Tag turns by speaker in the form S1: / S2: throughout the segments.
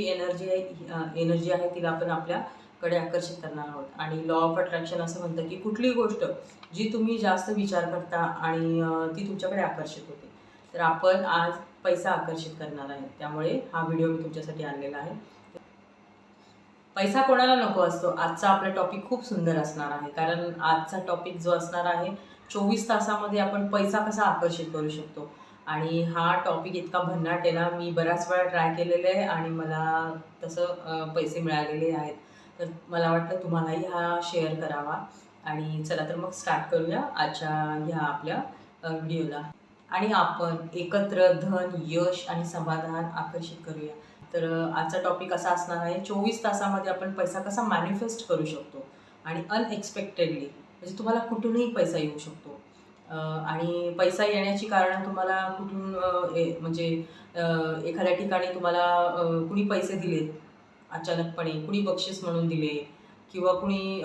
S1: जी energy आहे energy आहे तिला आपण आपल्याकडे आकर्षित करणार आहोत. आणि लॉ ऑफ अट्रॅक्शन असं म्हणतं की कुठलीही गोष्ट जी तुम्ही जास्त विचार करता आणि ती तुमच्याकडे आकर्षित होते. तर आपण आज पैसा आकर्षित करणार आहे. त्यामुळे हा व्हिडिओ मी तुमच्यासाठी आणलेला आहे. पैसा कोणाला नको असतो? आजचा आपला टॉपिक खूप सुंदर असणार आहे. कारण आजचा टॉपिक जो असणार आहे चोवीस तासामध्ये आपण पैसा कसा आकर्षित करू शकतो? आणि हा टॉपिक इतका भन्नाट आहे ना मी बऱ्याच वेळा ट्राय केलेलं आहे आणि मला तसं पैसे मिळालेले आहेत. तर मला वाटलं तुम्हालाही हा शेअर करावा. आणि चला तर मग स्टार्ट करूया आजच्या ह्या आपल्या व्हिडिओला आणि आपण एकत्र धन यश आणि समाधान आकर्षित करूया. तर आजचा टॉपिक असा असणार आहे चोवीस तासामध्ये आपण पैसा कसा मॅनिफेस्ट करू शकतो? आणि अनएक्सपेक्टेडली म्हणजे तुम्हाला कुठूनही पैसा येऊ शकतो. आणि पैसा येण्याची कारणं तुम्हाला कुठून म्हणजे एखाद्या ठिकाणी तुम्हाला कुणी पैसे दिलेत अचानकपणे कुणी बक्षीस म्हणून दिले किंवा कुणी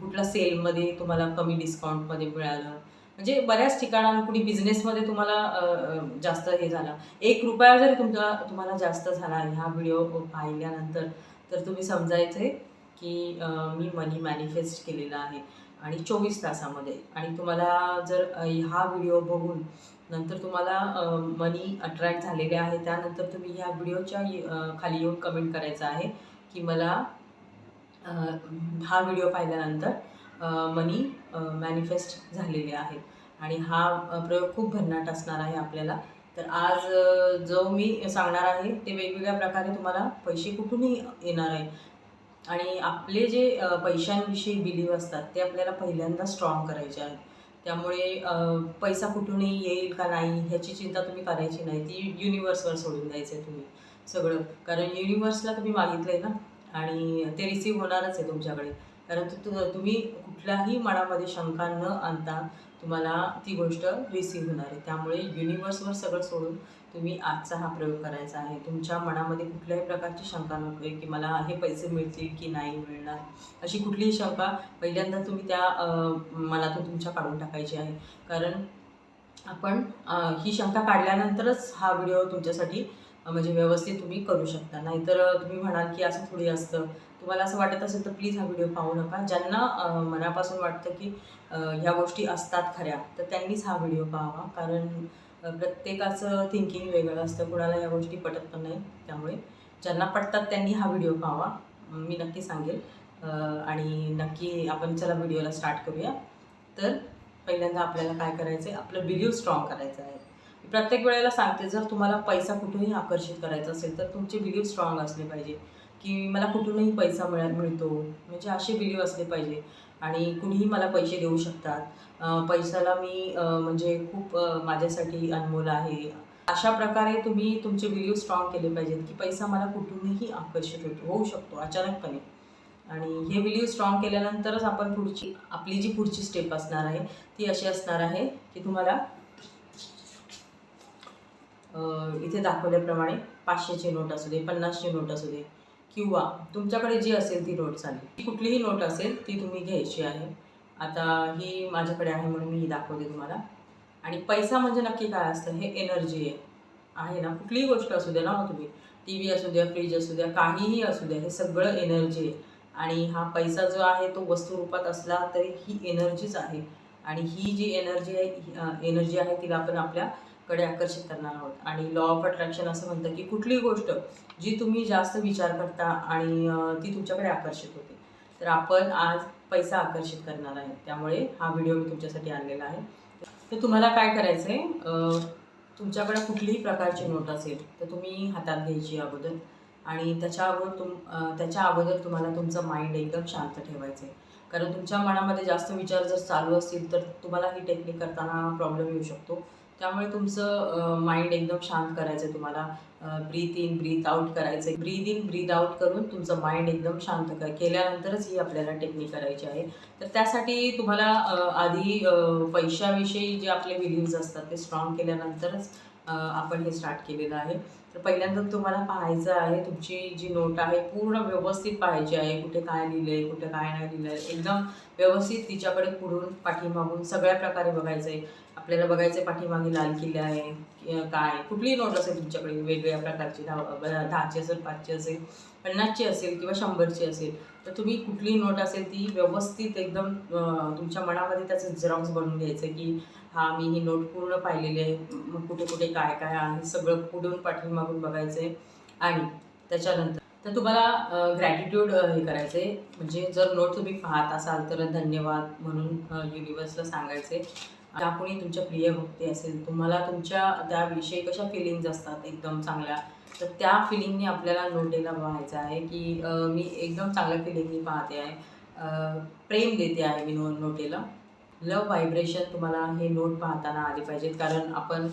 S1: कुठल्या सेलमध्ये तुम्हाला कमी डिस्काउंटमध्ये मिळालं म्हणजे बऱ्याच ठिकाणां कुणी बिझनेसमध्ये तुम्हाला जास्त हे झालं. एक रुपया जरी तुमचा तुम्हाला जास्त झाला ह्या व्हिडिओ पाहिल्यानंतर तर तुम्ही समजायचे की मी मनी मॅनिफेस्ट केलेला आहे. आणि चोवीस तासामध्ये. आणि तुम्हाला जर हा व्हिडिओ बघून नंतर तुम्हाला मनी अट्रॅक्ट झालेले आहे त्यानंतर तुम्ही ह्या व्हिडिओच्या खाली येऊन कमेंट करायचं आहे की मला हा व्हिडिओ पाहिल्यानंतर मनी मॅनिफेस्ट झालेले आहेत आणि हा प्रयोग खूप भन्नाट असणार आहे आपल्याला. तर आज जो मी सांगणार आहे ते वेगवेगळ्या प्रकारे तुम्हाला पैसे कुठूनही येणार आहे. आणि आपले जे पैशांविषयी बिलीव असतात ते आपल्याला पहिल्यांदा स्ट्रॉंग करायचे आहेत. त्यामुळे पैसा कुठूनही येईल का नाही ह्याची चिंता तुम्ही करायची नाही. ती युनिवर्सवर सोडून द्यायचं आहे तुम्ही सगळं. कारण युनिवर्सला तुम्ही मागितलं आहे ना? आणि ते रिसीव्ह होणारच आहे तुमच्याकडे. कारण तुम्ही कुठल्याही मनामध्ये शंका न आणता तुम्हाला ती गोष्ट रिसीव्ह होणार आहे. त्यामुळे युनिवर्सवर सगळं सोडून तुम्ही आजचा हा प्रयोग करायचा आहे. तुमच्या मनामध्ये कुठल्याही प्रकारची शंका नको आहे की मला हे पैसे मिळतील की नाही मिळणार. अशी कुठलीही शंका पहिल्यांदा तुम्ही त्या मनातून तुमच्या काढून टाकायची आहे. कारण आपण ही शंका काढल्यानंतरच हा व्हिडिओ तुमच्यासाठी म्हणजे व्यवस्थित तुम्ही करू शकता. नाहीतर तुम्ही म्हणाल की असं थोडी असतं. तुम्हाला असं वाटत असेल तर प्लीज हा व्हिडिओ पाहू नका. ज्यांना मनापासून वाटतं की ह्या गोष्टी असतात खऱ्या तर त्यांनीच हा व्हिडिओ पाहावा. कारण प्रत्येकाचं थिंकिंग वेगळं असतं. कुणाला या गोष्टी पटत पण नाही त्यामुळे. ज्यांना पटतात त्यांनी हा व्हिडिओ पाहावा. मी नक्की सांगेल. आणि नक्की आपण चला व्हिडिओला स्टार्ट करूया. तर पहिल्यांदा आपल्याला काय करायचं आहे आपलं बिलीव स्ट्रॉंग करायचं आहे. प्रत्येक वेळेला सांगते जर तुम्हाला पैसा कुठूनही आकर्षित करायचा असेल तर तुमचे बिलीव स्ट्रॉंग असले पाहिजे. की मला कुठूनही पैसा मिळ मिळतो. म्हणजे असे बिलीव असले पाहिजे. आणि कुणीही मला पैसे देऊ शकतात. पैशाला मी म्हणजे खूप माझ्यासाठी अनमोल आहे. अशा प्रकारे तुम्ही तुमचे व्हिडिओ स्ट्रॉंग केले पाहिजेत की पैसा मला कुठूनही आकर्षित होतो होऊ शकतो अचानकपणे. आणि हे व्हिडिओ स्ट्रॉंग केल्यानंतरच आपण पुढची आपली जी पुढची स्टेप असणार आहे ती अशी असणार आहे की तुम्हाला इथे दाखवल्याप्रमाणे पाचशेचे नोट असू दे पन्नासचे नोट असू दे किंवा तुमच्याकडे जी असेल ती नोट चालेल कुठलीही नोट असेल ती तुम्ही घ्यायची आहे. आता ही माझ्याकडे आहे म्हणून मी ही दाखवते तुम्हाला. आणि पैसा म्हणजे नक्की काय असतं हे एनर्जी आहे. आहे ना? कुठलीही गोष्ट असू द्या ना हो तुम्ही. टी व्ही असू द्या फ्रीज असू द्या काहीही असू द्या हे सगळं एनर्जी आहे. आणि हा पैसा जो आहे तो वस्तुरूपात असला तरी ही एनर्जीच आहे. आणि ही जी एनर्जी आहे एनर्जी आहे तिला आपण कडे आकर्षित करणार आहोत. आणि लॉ ऑफ अट्रॅक्शन असं म्हणतं की कुठलीही गोष्ट जी तुम्ही जास्त विचार करता आणि ती तुमच्याकडे आकर्षित होते. तर आपण आज पैसा आकर्षित करणार आहे. त्यामुळे हा व्हिडिओ मी तुमच्यासाठी आणलेला आहे. तर तुम्हाला काय करायचं आहे तुमच्याकडे कुठलीही प्रकारची नोट असेल तर तुम्ही हातात घ्यायची अगोदर. आणि त्याच्या अगोदर तुम त्याच्या अगोदर तुम्हाला तुमचं माइंड एकदम शांत ठेवायचं आहे कारण तुमच्या मनामध्ये जास्त विचार जर चालू असतील तर तुम्हाला ही टेक्निक करताना प्रॉब्लेम येऊ शकतो. त्यामुळे तुमचं माइंड एकदम शांत करायचं आहे तुम्हाला. ब्रीथ इन ब्रीथ आउट करायचं आहे ब्रीथ इन ब्रीथ आउट करून तुमचं माइंड एकदम शांत कर. केल्यानंतरच ही आपल्याला टेक्निक करायची आहे. तर त्यासाठी तुम्हाला आधी पैशाविषयी जे आपले बिलीव्ज असतात ते स्ट्रॉंग केल्यानंतरच आपण हे स्टार्ट केलेलं आहे. तर पहिल्यांदा तुम्हाला पाहायचं आहे तुमची जी नोट आहे पूर्ण व्यवस्थित पाहायची आहे. कुठे काय लिहिलंय कुठे काय नाही लिहिलं आहे एकदम व्यवस्थित तिच्याकडे पुढून पाठीमागून सगळ्या प्रकारे बघायचं आहे आपल्याला बघायचं पाठीमागे लाल किल्ले आहे काय? कुठलीही नोट असेल तुमच्याकडे वेगवेगळ्या प्रकारची दहा ब- दहाची असेल पाचची असेल पन्नासची असेल किंवा शंभरची असेल तर तुम्ही कुठलीही नोट असेल ती व्यवस्थित एकदम तुमच्या मनामध्ये त्याचं झेरॉक्स बनवून घ्यायचं की हा मी ही नोट पूर्ण पाहिलेली आहे मग कुठे कुठे काय काय आहे सगळं पुढून पाठीमागून बघायचं आहे आणि त्याच्यानंतर तर तुम्हाला ग्रॅटिट्यूड हे करायचं. आहे म्हणजे जर नोट तुम्ही पाहत असाल तर धन्यवाद म्हणून युनिवर्सला सांगायचे. ज्या कोणी तुमच्या प्रिय भक्ती असेल तुम्हाला तुमच्या त्याविषयी कशा फिलिंग्ज असतात एकदम चांगल्या? तर त्या फिलिंगनी आपल्याला नोटेला पाहायचं आहे की मी एकदम चांगल्या फिलिंगनी पाहते आहे. प्रेम देते आहे मी नो नोटेला. लव व्हायब्रेशन तुम्हाला हे नोट पाहताना आले पाहिजेत कारण आपण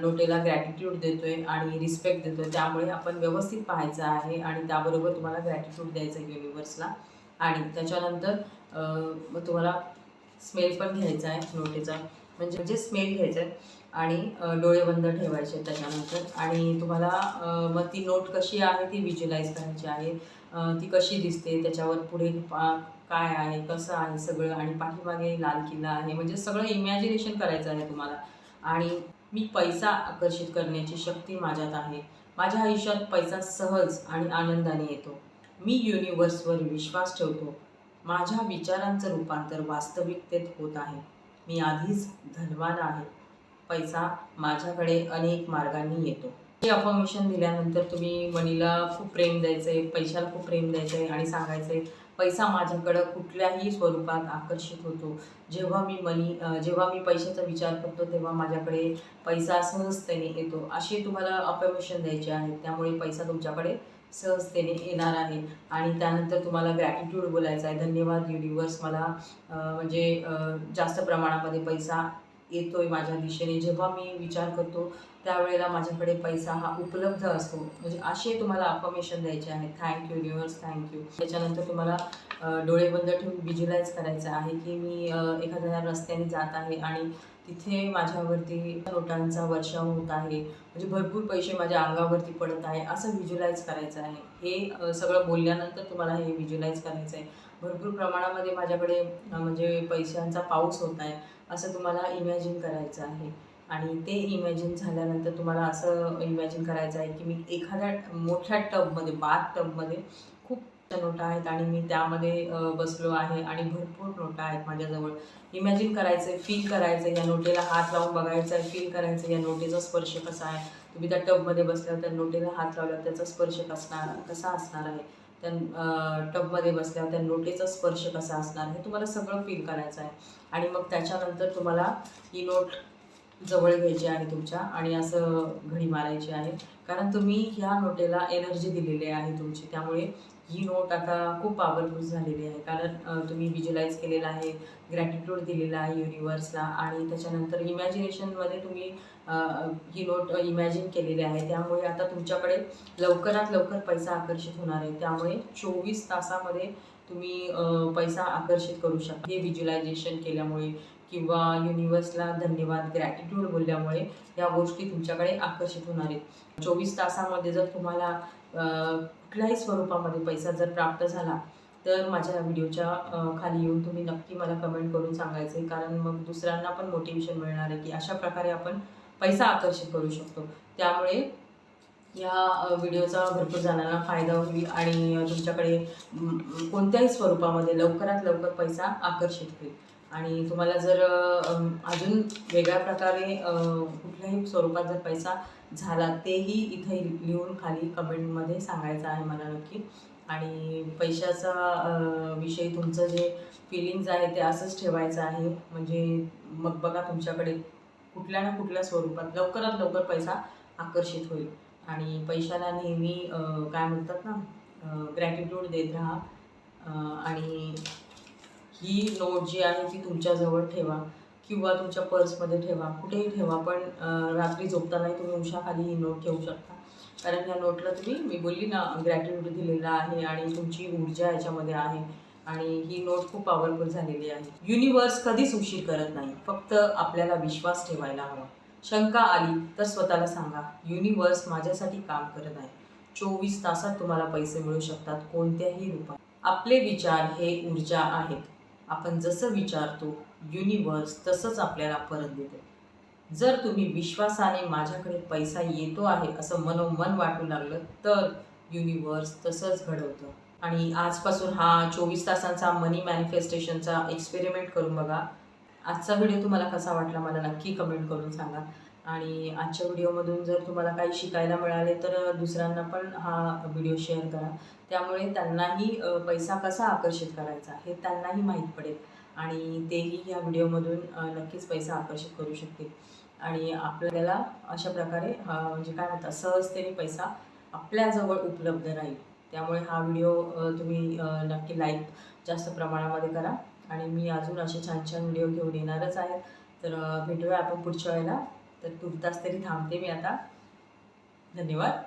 S1: नोटेला ग्रॅटिट्यूड देतोय आणि रिस्पेक्ट देतोय. त्यामुळे आपण व्यवस्थित पाहायचं आहे आणि त्याबरोबर तुम्हाला ग्रॅटिट्यूड द्यायचं आहे युनिवर्सला आणि त्याच्यानंतर मग तुम्हाला स्मेल पण घ्यायचा आहे नोटेचा. म्हणजे म्हणजे स्मेल घ्यायचा आहे आणि डोळे बंद ठेवायचे त्याच्यानंतर. आणि तुम्हाला मग ती नोट कशी आहे ती व्हिज्युलाइज करायची आहे. ती कशी दिसते त्याच्यावर पुढे पा काय आहे कसं आहे सगळं आणि पाठीमागे लाल किल्ला आहे. म्हणजे सगळं इमॅजिनेशन करायचं आहे तुम्हाला. आणि मी पैसा आकर्षित करण्याची शक्ती माझ्यात आहे. माझ्या आयुष्यात पैसा सहज आणि आनंदाने येतो. मी युनिवर्सवर विश्वास ठेवतो. माझ्या विचारांचं रूपांतर वास्तविकतेत होत आहे. मी आधीच धनवान आहे. पैसा माझ्याकडे अनेक मार्गांनी येतो. हे अफॉर्मेशन दिल्यानंतर तुम्ही मनीला खूप प्रेम द्यायचं आहे पैशाला खूप प्रेम द्यायचं आहे आणि सांगायचं आहे पैसा माझ्याकडं कुठल्याही स्वरूपात आकर्षित होतो. जेव्हा मी मनी जेव्हा मी पैशाचा विचार करतो तेव्हा माझ्याकडे पैसा सहजतेने येतो. असे तुम्हाला अफॉर्मेशन द्यायचे आहेत त्यामुळे पैसा तुमच्याकडे सहजतेने येणार आहे. आणि त्यानंतर तुम्हाला ग्रॅटिट्यूड बोलायचं आहे. धन्यवाद युनिवर्स मला म्हणजे जास्त प्रमाणामध्ये पैसा येतो आहे माझ्या दिशेने. जेव्हा मी विचार करतो त्यावेळेला माझ्याकडे पैसा हा उपलब्ध असतो. म्हणजे असे तुम्हाला अफर्मेशन द्यायचे आहे थँक्यू युनिवर्स थँक्यू त्याच्यानंतर तुम्हाला डोळे बंद ठेवून व्हिज्युलाइज करायचं आहे की मी एखाद्या रस्त्याने जात आहे आणि तिथे माझ्यावरती नोटांचा वर्षाव होत आहे. म्हणजे भरपूर पैसे माझ्या अंगावरती पडत आहे. असं व्हिज्युलाइज करायचं आहे. हे सगळं बोलल्यानंतर तुम्हाला हे व्हिज्युलाइज करायचं आहे भरपूर प्रमाणामध्ये माझ्याकडे म्हणजे पैशांचा पाऊस होत आहे असं तुम्हाला इमॅजिन करायचं आहे. आणि ते इमॅजिन झाल्यानंतर तुम्हाला असं इमॅजिन करायचं आहे की मी एखाद्या मोठ्या टबमध्ये बाथ टबमध्ये खूप नोटा आहेत आणि मी त्यामध्ये बसलो आहे आणि भरपूर नोटा आहेत माझ्याजवळ. इमॅजिन करायचं फील करायचं या नोटेला हात लावून बघायचं आहे फील करायचं या नोटेचा स्पर्श कसा आहे. तुम्ही त्या टबमध्ये बसल्यावर त्या नोटेला हात लावल्यावर त्याचा स्पर्श कसणार कसा असणार आहे? त्या टबमध्ये बसल्यावर त्या नोटेचा स्पर्श कसा असणार हे तुम्हाला सगळं फील करायचं आहे. आणि मग त्याच्यानंतर तुम्हाला ही नोट जवळ घ्यायची आहे तुमच्या आणि असं घडी मारायची आहे. कारण तुम्ही ह्या नोटेला एनर्जी दिलेली आहे तुमची. त्यामुळे ही नोट आता खूप पॉवरफुल झालेली आहे. कारण तुम्ही विज्युलाइज केलेलं आहे ग्रॅटिट्यूड दिलेला आहे युनिवर्सला आणि त्याच्यानंतर इमॅजिनेशनमध्ये तुम्ही ही नोट इमॅजिन केलेली आहे. त्यामुळे आता तुमच्याकडे लवकरात लवकर पैसा आकर्षित होणार आहे. त्यामुळे चोवीस तासामध्ये तुम्ही पैसा आकर्षित करू शकता. हे व्हिज्युलायझेशन केल्यामुळे किंवा युनिवर्सला धन्यवाद ग्रॅटिट्यूड बोलल्यामुळे या गोष्टी तुमच्याकडे आकर्षित होणार आहेत. चोवीस तासामध्ये जर तुम्हाला कुठल्याही स्वरूपामध्ये पैसा जर प्राप्त झाला तर माझ्या व्हिडिओच्या खाली येऊन तुम्ही नक्की मला कमेंट करून सांगायचे. कारण मग दुसऱ्यांना पण मोटिवेशन मिळणार आहे की अशा प्रकारे आपण पैसा आकर्षित करू शकतो. त्यामुळे या व्हिडिओचा भरपूर जणांना फायदा होईल आणि तुमच्याकडे कोणत्याही स्वरूपामध्ये लवकरात लवकर पैसा आकर्षित होईल. आणि तुम्हाला जर अजून वेगळ्या प्रकारे कुठल्याही स्वरूपात जर पैसा झाला तेही इथे लिहून खाली कमेंटमध्ये सांगायचं आहे मला नक्की. आणि पैशाचा विषयी तुमचं जे फिलिंग्ज आहे ते असंच ठेवायचं आहे. म्हणजे मग बघा तुमच्याकडे कुठल्या ना कुठल्या स्वरूपात लवकरात लवकर पैसा आकर्षित होईल. आणि पैशाला नेहमी काय म्हणतात ना ग्रॅटिट्यूड देत राहा. आणि ही नोट जी आहे ती तुमच्याजवळ ठेवा किंवा तुमच्या पर्समध्ये ठेवा. कुठेही ठेवा पण रात्री झोपतानाही तुम्ही उशाखाली ही नोट ठेवू शकता. कारण या नोटला तुम्ही मी बोलली ना ग्रॅटिट्यूड दिलेला आहे आणि तुमची ऊर्जा याच्यामध्ये आहे आणि ही नोट खूप पॉवरफुल झालेली आहे. युनिवर्स कधीच उशीर करत नाही. फक्त आपल्याला विश्वास ठेवायला हवा. शंका आली तर स्वतःला सांगा युनिवर्स माझ्यासाठी काम करत आहे. चोवीस तासात तुम्हाला पैसे मिळू शकतात कोणत्याही रूपात. आपले विचार हे ऊर्जा आहेत. आपण जसं विचारतो युनिवर्स तसंच आपल्याला परत देते. जर तुम्ही विश्वासाने माझ्याकडे पैसा येतो आहे असं मनोमन वाटू लागलं तर युनिवर्स तसंच घडवतं. आणि आजपासून हा चोवीस तासांचा मनी मॅनिफेस्टेशनचा एक्सपेरिमेंट करून बघा. आजचा व्हिडिओ तुम्हाला कसा वाटला मला नक्की कमेंट करून सांगा. आणि आजच्या व्हिडिओमधून जर तुम्हाला काही शिकायला मिळाले तर दुसऱ्यांना पण हा व्हिडिओ शेअर करा. त्यामुळे त्यांनाही पैसा कसा आकर्षित करायचा हे त्यांनाही माहीत पडेल आणि तेही या व्हिडिओमधून नक्कीच पैसा आकर्षित करू शकतील. आणि आपल्याला अशा प्रकारे हा म्हणजे काय म्हणतात सहजतेने पैसा आपल्याजवळ उपलब्ध राहील. त्यामुळे हा व्हिडिओ तुम्ही नक्की लाईक जास्त प्रमाणामध्ये करा. आणि मी अजून असे छान छान व्हिडिओ घेऊन येणारच आहे. तर भेटूया आपण पुढच्या वेळेला. तर तुर्तास तरी थांबते मी आता. धन्यवाद.